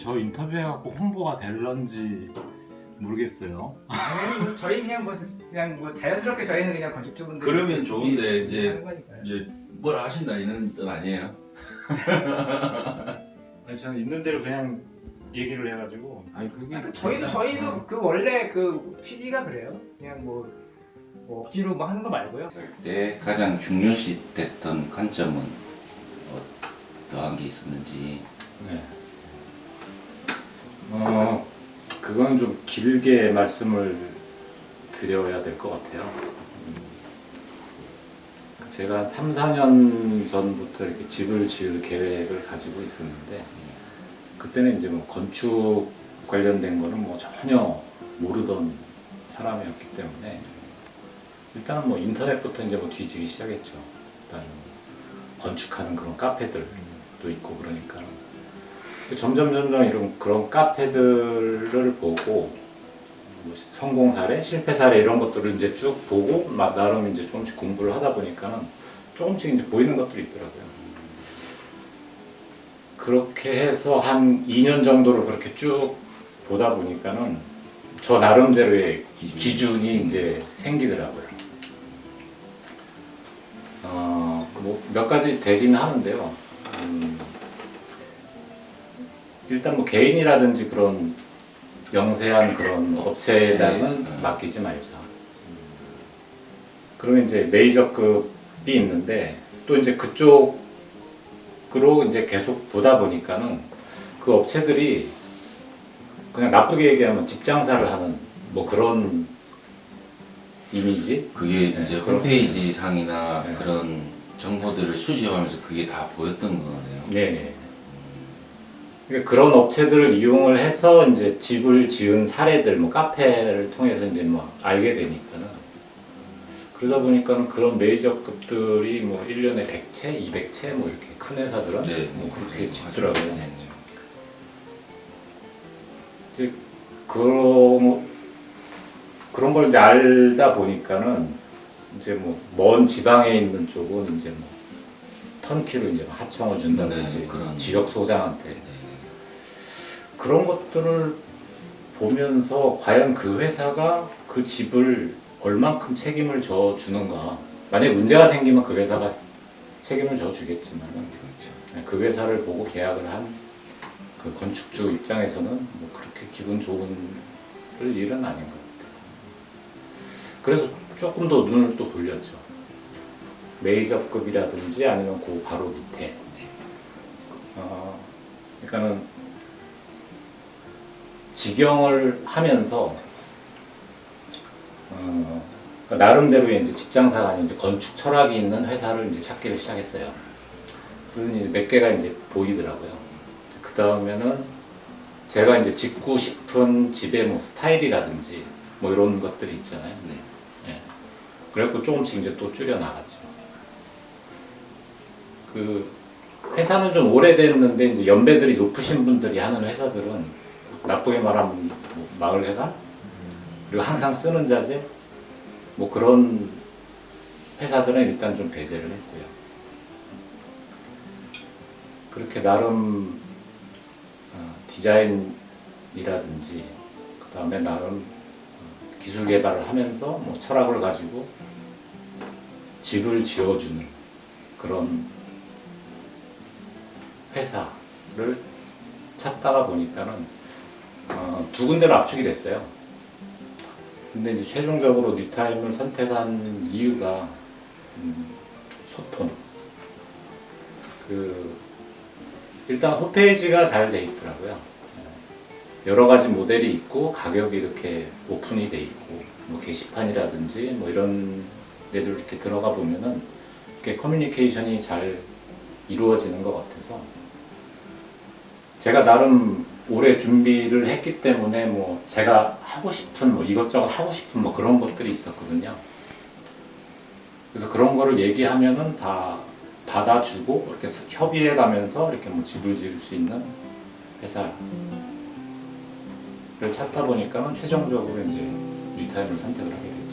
저 인터뷰해갖고 홍보가 될런지 모르겠어요. 아니, 뭐 저희 그냥 뭐 그냥 뭐 자연스럽게 저희는 그냥 건축주분들 그러면 좋은데 이제 하는 거니까요. 이제 뭘 하신다 이런 뜻 아니에요? 아니, 저는 있는 대로 그냥 얘기를 해가지고 아니 그게 그러니까 저희도 저희도 그 원래 그 취지가 그래요. 그냥 뭐, 뭐 억지로 뭐 하는 거 말고요. 때 가장 중요시 됐던 관점은 어떠한 게 있었는지 네. 어, 그건 좀 길게 말씀을 드려야 될 것 같아요. 음. 제가 한 3, 4년 전부터 이렇게 집을 지을 계획을 가지고 있었는데, 그때는 이제 뭐 건축 관련된 거는 뭐 전혀 모르던 사람이었기 때문에, 일단은 뭐 인터넷부터 이제 뭐 뒤지기 시작했죠. 일단 건축하는 그런 카페들도 있고 그러니까. 점점 점점 이런 그런 카페들을 보고 뭐 성공 사례, 실패 사례 이런 것들을 이제 쭉 보고 막 나름 이제 조금씩 공부를 하다 보니까는 조금씩 이제 보이는 것들이 있더라고요. 그렇게 해서 한 2년 정도를 그렇게 쭉 보다 보니까는 저 나름대로의 기준이 기준이 이제 생기더라고요. 어, 뭐 몇 가지 되긴 하는데요. 일단 뭐 개인이라든지 그런 영세한 그런 업체에다는 업체, 맡기지 말자. 그러면 이제 메이저급이 있는데 또 이제 그쪽으로 이제 계속 보다 보니까는 그 업체들이 그냥 나쁘게 얘기하면 집장사를 하는 뭐 그런 이미지? 그게 네, 이제 그런- 홈페이지 상이나 네. 그런 정보들을 수집하면서 그게 다 보였던 거네요. 네. 그러니까 그런 업체들을 이용을 해서 이제 집을 지은 사례들, 뭐 카페를 통해서 이제 뭐 알게 되니까는 그러다 보니까는 그런 메이저급들이 뭐 1년에 100채, 200채 뭐 이렇게 큰 회사들은 네, 뭐 그렇게 맞아요. 짓더라고요. 네, 네. 이제 그런 그런 걸 이제 알다 보니까는 이제 뭐 먼 지방에 있는 쪽은 이제 뭐 턴키로 이제 뭐 하청을 준다든지 네, 지역 소장한테 네, 네. 그런 것들을 보면서 과연 그 회사가 그 집을 얼만큼 책임을 져 주는가 만약 문제가 생기면 그 회사가 책임을 져 주겠지만은 그렇죠. 그 회사를 보고 계약을 한 그 건축주 입장에서는 뭐 그렇게 기분 좋은 일은 아닌 것 같아요. 그래서 조금 더 눈을 또 돌렸죠. 메이저급이라든지 아니면 그 바로 밑에. 어, 그러니까는 직영을 하면서 어, 그러니까 나름대로의 이제 직장사가 아닌 이제 건축 철학이 있는 회사를 이제 찾기를 시작했어요. 이제 몇 개가 이제 보이더라고요. 그 다음에는 제가 이제 짓고 싶은 집의 뭐 스타일이라든지 뭐 이런 것들이 있잖아요. 네. 예. 그래갖고 조금씩 이제 또 줄여 나갔죠. 그 회사는 좀 오래됐는데 이제 연배들이 높으신 분들이 하는 회사들은 나쁘게 말하면 뭐 마을 회관 그리고 항상 쓰는 자재 뭐 그런 회사들은 일단 좀 배제를 했고요. 그렇게 나름 어, 디자인이라든지 그 다음에 나름 어, 기술 개발을 하면서 뭐 철학을 가지고 집을 지어주는 그런 회사를 찾다가 보니까는 어, 두 군데로 압축이 됐어요. 근데 이제 최종적으로 뉴타임을 선택한 이유가 음, 소통. 그 일단 홈페이지가 잘 돼 있더라고요. 여러 가지 모델이 있고 가격이 이렇게 오픈이 돼 있고 뭐 게시판이라든지 뭐 이런 데들 이렇게 들어가 보면은 이렇게 커뮤니케이션이 잘 이루어지는 것 같아서 제가 나름 오래 준비를 했기 때문에 뭐 제가 하고 싶은 뭐 이것저것 하고 싶은 뭐 그런 것들이 있었거든요. 그래서 그런 거를 얘기하면은 다 받아주고 이렇게 협의해 가면서 이렇게 뭐 집을 지을 수 있는 회사를 찾다 보니까는 최종적으로 이제 리타임을 선택을 하게 됐죠.